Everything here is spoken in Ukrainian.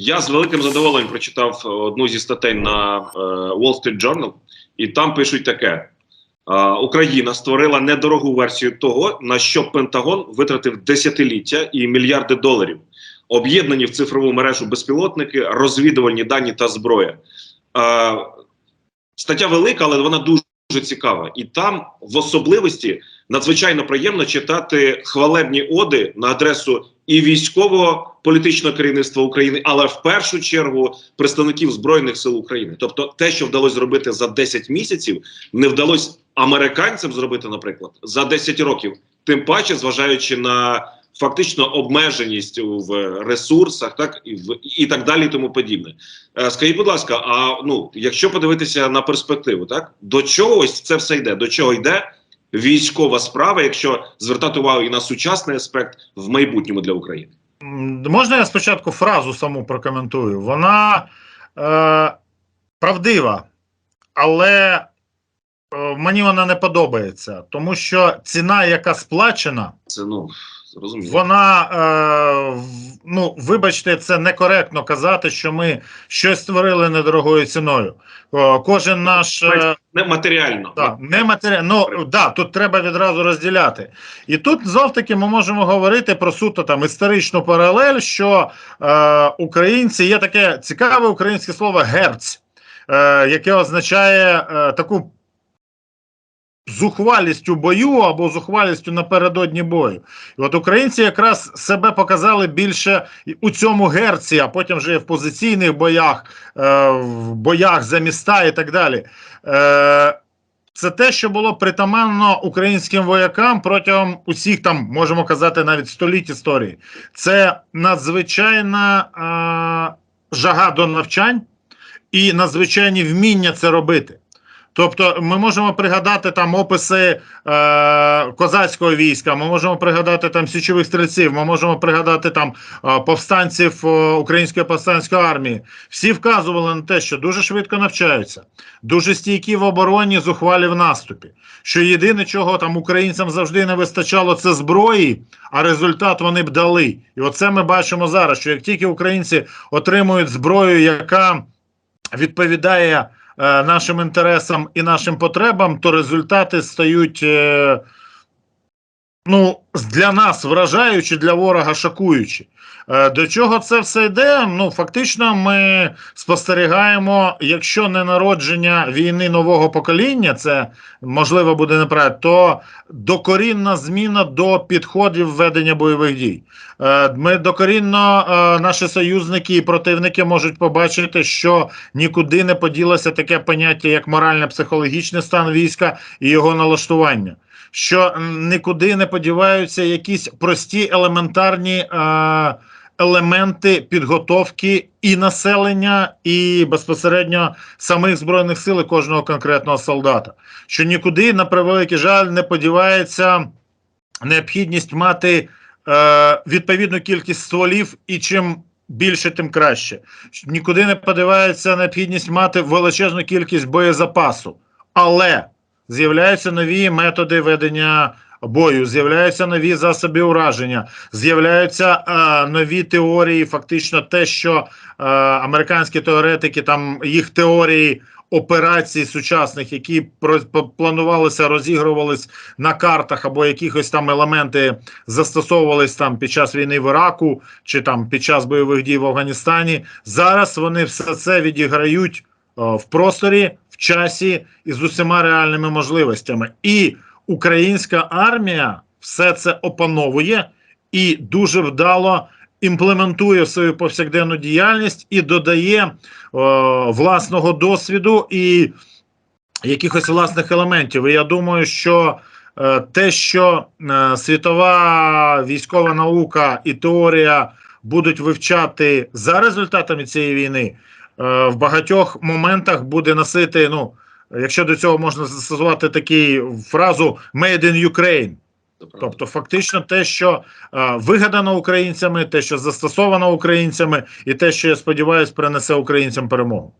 Я з великим задоволенням прочитав одну зі статей на е, Wall Street Journal, і там пишуть таке: е, Україна створила недорогу версію того, на що Пентагон витратив десятиліття і мільярди доларів, об'єднані в цифрову мережу безпілотники, розвідувальні дані та зброя. Е, стаття велика, але вона дуже цікава. І там в особливості надзвичайно приємно читати хвалебні оди на адресу і військового політичного керівництва України, але в першу чергу представників збройних сил України. Тобто, те, що вдалося зробити за 10 місяців, не вдалося американцям зробити, наприклад, за 10 років. Тим паче, зважаючи на фактично обмеженість в ресурсах, так і в і так далі, і тому подібне. Е, Скажіть, будь ласка, а ну якщо подивитися на перспективу, так до чого ось це все йде? До чого йде військова справа, якщо звертати увагу і на сучасний аспект в майбутньому для України? Можна я спочатку фразу саму прокоментую? Вона е, правдива, але е, мені вона не подобається, тому що ціна, яка сплачена, Це ну зрозуміло. вона, е, ну, вибачте, це некоректно казати, що ми щось створили недорогою ціною. О, кожен наш. е, Не матеріально. Так. Ну да, тут треба відразу розділяти. І тут знов таки ми можемо говорити про суто там історичну паралель, що е, українці є таке цікаве українське слово герць, е, яке означає е, таку зухвалість у бою або зухвалістю напередодні бою. І от українці якраз себе показали більше у цьому герці, а потім вже і в позиційних боях, е, в боях за міста і так далі. Е, це те, що було притаманно українським воякам протягом усіх там, можемо казати, навіть століть історії. Це надзвичайна е, жага до навчань і надзвичайні вміння це робити. Тобто, ми можемо пригадати там описи е, козацького війська, ми можемо пригадати там січових стрільців, ми можемо пригадати там е, повстанців е, української повстанської армії. Всі вказували на те, що дуже швидко навчаються, дуже стійкі в обороні, зухвалі в наступі. Що єдине, чого там українцям завжди не вистачало, це зброї, а результат вони б дали. І оце ми бачимо зараз. Що як тільки українці отримують зброю, яка відповідає нашим інтересам і нашим потребам, то результати стають. Ну, для нас вражаючі, для ворога шокуючі. Е, До чого це все йде? Ну, фактично, ми спостерігаємо, якщо не народження війни нового покоління, це можливо буде неправильно, то докорінна зміна до підходів ведення бойових дій. Е, Ми докорінно, е, наші союзники і противники можуть побачити, що нікуди не поділося таке поняття, як морально-психологічний стан війська і його налаштування що нікуди не подіваються якісь прості елементарні е, елементи підготовки і населення, і безпосередньо самих збройних сил кожного конкретного солдата. Що нікуди, на превеликий жаль, не подівається необхідність мати е, відповідну кількість стволів і чим. Більше, тим краще. Нікуди не подивається необхідність мати величезну кількість боєзапасу. Але з'являються нові методи ведення бою, з'являються нові засоби ураження, з'являються е, нові теорії. Фактично, те, що е, американські теоретики, там їх теорії операцій сучасних, які планувалися, розігрувались на картах або якихось там елементи застосовувались там під час війни в Іраку чи там під час бойових дій в Афганістані. Зараз вони все це відіграють в просторі, в часі і з усіма реальними можливостями. І українська армія все це опановує і дуже вдало імплементує свою повсякденну діяльність і додає е, власного досвіду і якихось власних елементів. І я думаю, що е, те, що е, світова військова наука і теорія будуть вивчати за результатами цієї війни, е, в багатьох моментах буде носити. Ну, якщо до цього можна застосувати таку фразу «Made in Ukraine», тобто фактично те, що е, вигадано українцями, те, що застосовано українцями, і те, що я сподіваюся, принесе українцям перемогу.